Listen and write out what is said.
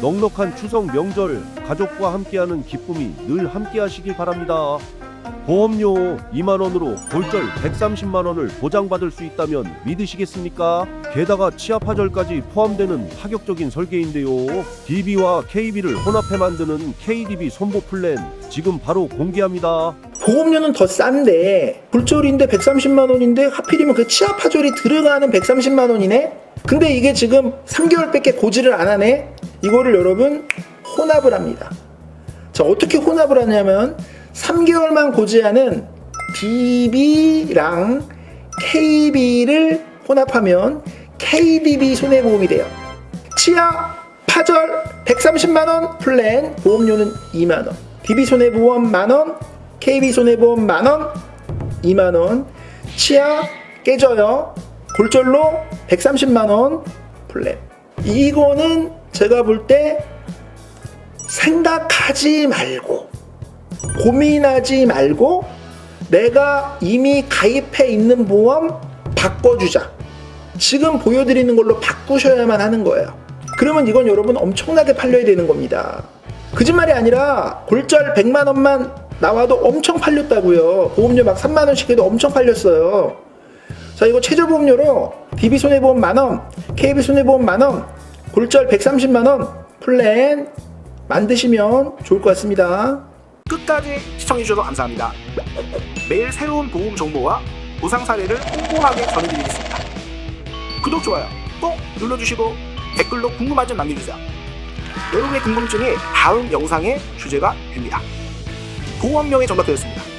넉넉한 추석 명절 가족과 함께하는 기쁨이 늘 함께하시길 바랍니다. 보험료 2만 원으로 골절 130만 원을 보장받을 수 있다면 믿으시겠습니까? 게다가 치아 파절까지 포함되는 파격적인 설계인데요. DB와 KB를 혼합해 만드는 KDB 손보 플랜 지금 바로 공개합니다. 보험료는 더 싼데 골절인데 130만 원인데 하필이면 그 치아 파절이 들어가는 130만 원이네. 근데 이게 지금 3개월밖에 고지를 안 하네. 이거를 여러분 혼합을 합니다. 자 어떻게 혼합을 하냐면 3개월만 고지하는 DB랑 KB를 혼합하면 KDB 손해보험이 돼요. 치아 파절 130만 원 플랜 보험료는 2만 원. DB 손해보험 만 원, KB 손해보험 만 원, 2만 원. 치아 깨져요. 골절로 130만 원 플랜. 이거는 제가 볼 때 생각하지 말고 고민하지 말고 내가 이미 가입해 있는 보험 바꿔주자. 지금 보여드리는 걸로 바꾸셔야만 하는 거예요. 그러면 이건 여러분 엄청나게 팔려야 되는 겁니다. 거짓말이 아니라 골절 100만 원만 나와도 엄청 팔렸다고요. 보험료 막 3만 원씩 해도 엄청 팔렸어요. 자 이거 최저 보험료로 DB 손해보험 만원, KB 손해보험 만원, 골절 130만 원 플랜 만드시면 좋을 것 같습니다. 끝까지 시청해주셔서 감사합니다. 매일 새로운 보험 정보와 보상 사례를 꼼꼼하게 전해드리겠습니다. 구독, 좋아요 꼭 눌러주시고 댓글로 궁금한 점 남겨주세요. 여러분의 궁금증이 다음 영상의 주제가 됩니다. 보험명예 정답되었습니다.